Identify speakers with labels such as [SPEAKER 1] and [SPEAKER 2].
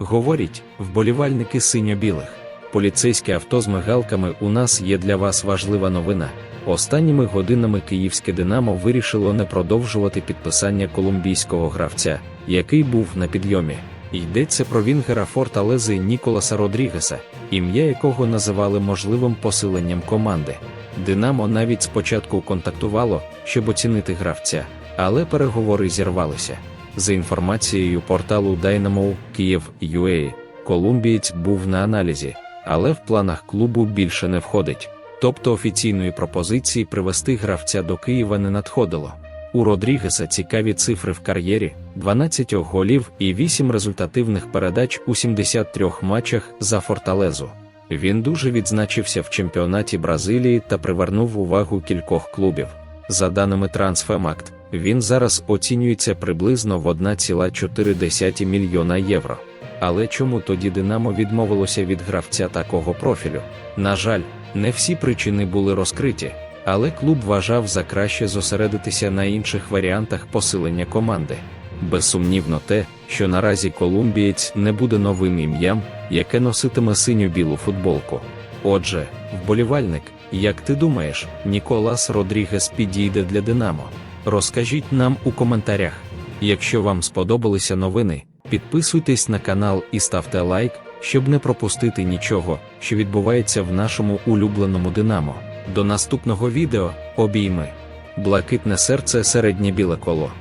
[SPEAKER 1] Говорять, вболівальники синьо-білих. Поліцейське авто з мигалками у нас є для вас важлива новина. Останніми годинами київське Динамо вирішило не продовжувати підписання колумбійського гравця, який був на підйомі. Йдеться про Вінгера Форталези Ніколаса Родрігеса, ім'я якого називали можливим посиленням команди. Динамо навіть спочатку контактувало, щоб оцінити гравця, але переговори зірвалися. За інформацією порталу Dynamo Київ UA, колумбієць був на аналізі, але в планах клубу більше не входить. Тобто офіційної пропозиції привести гравця до Києва не надходило. У Родрігеса цікаві цифри в кар'єрі: 12 голів і 8 результативних передач у 73 матчах за Форталезу. Він дуже відзначився в чемпіонаті Бразилії та привернув увагу кількох клубів. За даними Transfermarkt, він зараз оцінюється приблизно в 1,4 мільйона євро. Але чому тоді Динамо відмовилося від гравця такого профілю? На жаль, не всі причини були розкриті, але клуб вважав за краще зосередитися на інших варіантах посилення команди. Безсумнівно те, що наразі колумбієць не буде новим ім'ям, яке носитиме синю-білу футболку. Отже, вболівальник, як ти думаєш, Ніколас Родрігес підійде для Динамо? Розкажіть нам у коментарях. Якщо вам сподобалися новини, підписуйтесь на канал і ставте лайк, щоб не пропустити нічого, що відбувається в нашому улюбленому Динамо. До наступного відео обійми. Блакитне серце середнє біле коло.